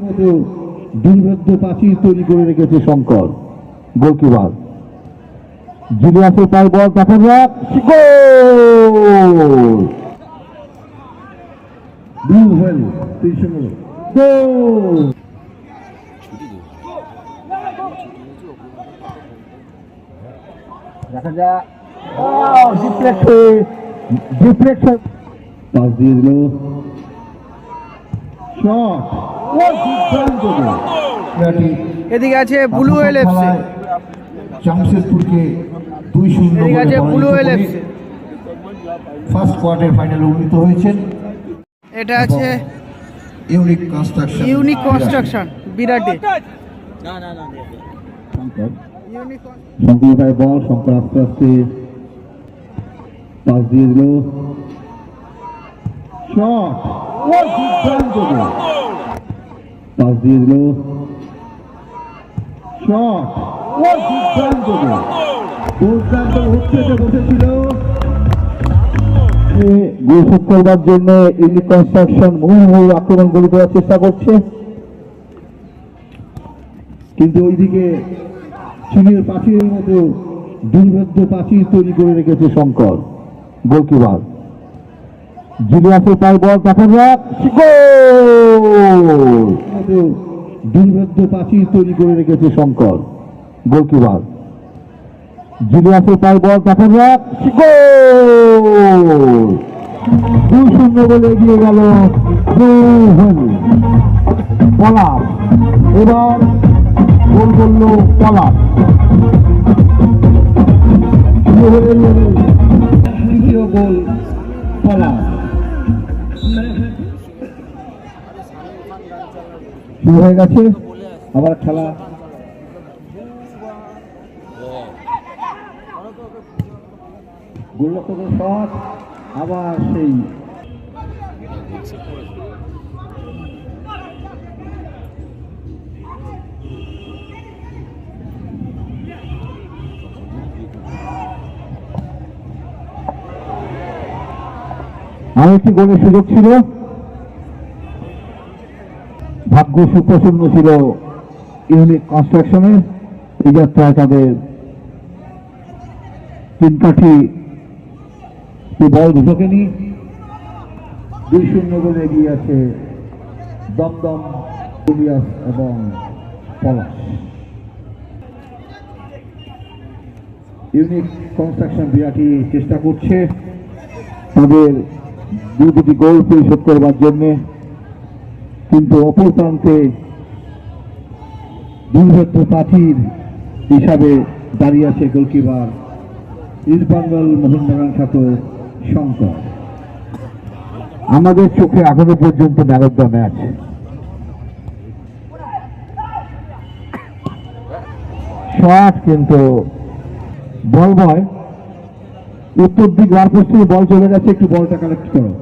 মতো প্রাচীর তৈরি করে রেখেছে শঙ্কর। গোলকিপার জুলিয়াসের পাল বল হোয়েল গোল! দেখা যাক। পাস দিয়ে দিল। শট! এদিকে আছে ব্লু ওয়েল এফসি জামশেদপুরকে দুই শূন্য এদিকে আছে ব্লু করে এফসি ফার্স্ট কোয়ার্টার ফাইনালে উন্নীত হয়েছেন। এটা আছে ইউনিক কনস্ট্রাকশন ইউনিক কনস্ট্রাকশন বিরাটে শঙ্কর ইউনিক শঙ্কর ভাই বল শঙ্কর আস্তে আস্তে পাস দিয়ে দিল। শট পাস দিয়ে দিল শট দুর্দান্ত দুর্দান্ত উচ্ছেদে বসেছিল। গোল করবার জন্য ইউনিক কনস্ট্রাকশন মুহুর্মুহু আক্রমণ গড়ে দেওয়ার চেষ্টা করছে। কিন্তু ওইদিকে চীনের পাখির মতো দুর্ভেদ্য প্রাচীর তৈরি করে রেখেছে শঙ্কর গোলকিপার। জুলিয়াসের পাল বল যাক গোল! মতো দুর্ভেদ্য প্রাচীর তৈরি করে রেখেছে শঙ্কর। গোলকিপার জুলিয়াসের পাল বল গোল দুই শূন্য বলে এগিয়ে গেল পলাশ, এবার গোল করল পলাশ। তৃতীয় গোল পলাশ। শুরু হয়ে গেছে। আবার খেলা। গোলরক্ষকের শট আবার সেই। আরেকটি গোলের সুযোগ ছিল। ভাগ্য সুপ্রসন্ন ছিল ইউনিক কনস্ট্রাকশনের এই যাত্রায় তাদের তিন কাঠি বল ঢুকেনি দুই শূন্য গোলে এগিয়ে আছে দমদম ইলিয়াস এবং পলাশ। ইউনিক কনস্ট্রাকশন বিরাটি চেষ্টা করছে। তাদের দু দুটি গোল পরিশোধ করবার জন্য কিন্তু অপর প্রান্তে দুর্ভেদ্য প্রাচীর হিসাবে দাঁড়িয়ে আছে গোলকিপার ইস্টবেঙ্গল মোহনবাগান খ্যাত শঙ্কর। আমাদের চোখে এখনও পর্যন্ত man of the match. Shot কিন্তু বল বয়। উত্তর দিক বার পোস্টে বল চলে গেছে একটু বলটা কালেক্ট করো।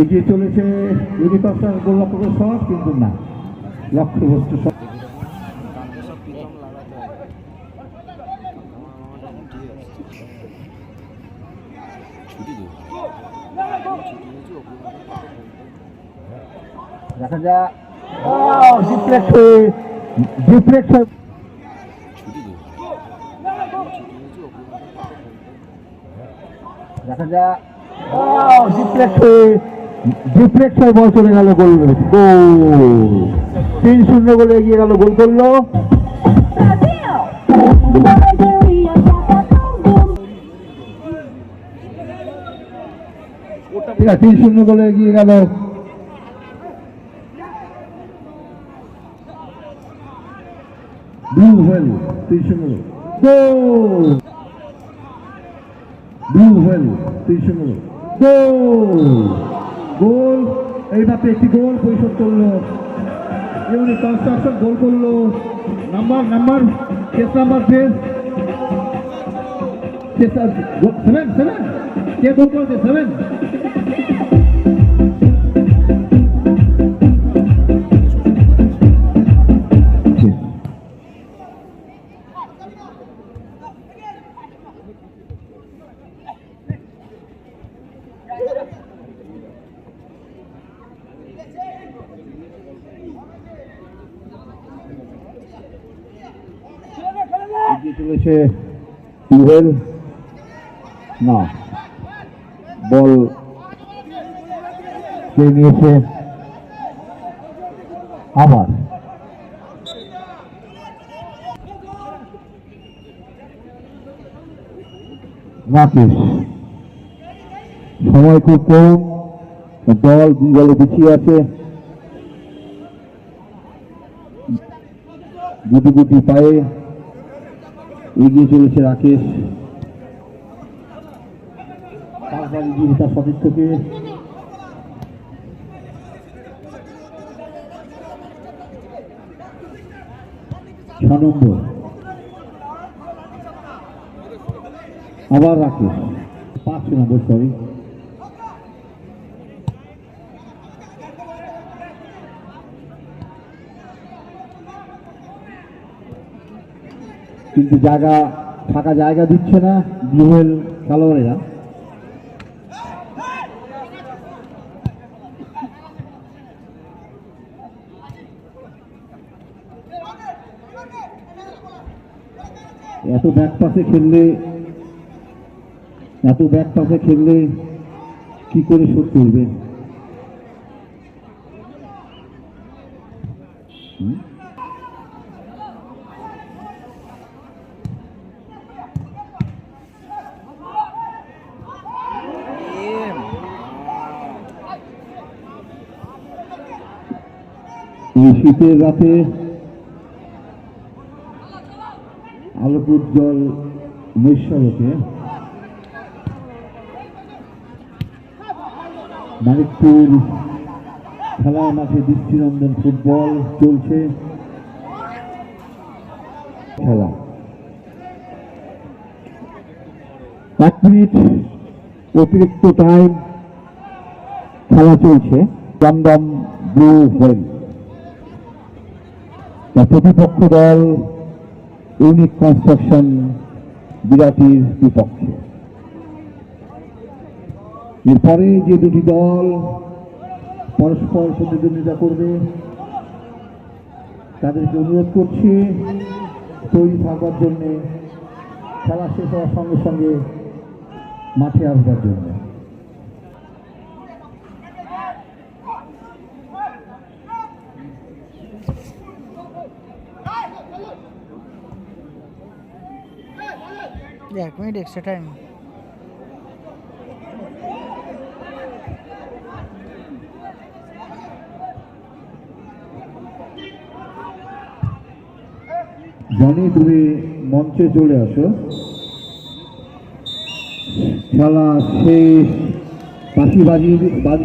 এগিয়ে চলেছে ইউনিকস্টার গোল লক্ষ্য শট কিন্তু না। লক্ষ্যবস্তু শট দেখা যাক। ডিফ্লেক্ট হয়ে দেখা যাক। হয়ে। ডিফ্লেক্ট বল চলে গেল, গোল গোল। তিন শূন্য গোলে এগিয়ে গেল, গোল করল। তিন শূন্য গোলে এগিয়ে গেল। ব্লু হোয়েল তিন শূন্য গোল। ব্লু হোয়েল তিন শূন্য গোল। গোল এই মাত্র একটি গোল পরিশোধ করল। ইউনি কনস্ট্রাকশন গোল করল। নাম্বার নাম্বার, শেষ নাম্বার শেষ। সেভেন সেভেন কে গোল করেছে? সেভেন চলেছে টুয়েল না, বল কে নিয়েছে? আবার। সময় খুব কম, দল দুই দলে পিছিয়ে আছে। গুটি গুটি পায়ে। এগিয়ে চলেছে রাকেশ। এগিয়ে তার সতীর্থকে ছ আবার রাকেশ। পাঁচ নম্বর সরি কিন্তু জায়গা, ফাঁকা জায়গা দিচ্ছে না ব্লুহেল খেলোয়াড়েরা এত ব্যাক পাশে খেললে, এত ব্যাক পাশে খেললে কি করে শোধ করবে হুম? এই শীতের রাতে আলোকোজ্জ্বল নৈশ্বরকে মানিকপুর খেলার মাঠে দৃষ্টিনন্দন ফুটবল চলছে। খেলা। এক মিনিট অতিরিক্ত টাইম খেলা চলছে। দমদম ব্লু হোয়েল প্রতিপক্ষ দল, ইউনিক কনস্ট্রাকশন বিরাটির বিপক্ষে। এরপরে যে দুটি দল পরস্পর প্রতিদ্বন্দ্বিতা করবে, তাদেরকে অনুরোধ করছি, তৈরি থাকবার জন্যে, খেলা শেষ হওয়ার সঙ্গে সঙ্গে মাঠে আসবার জন্য। এক মিনিট এক্সট্রা টাইম জনি, তুমি মঞ্চে চলে আসো। খেলা শেষ। বাঁশি বাজিয়ে দি- বাজি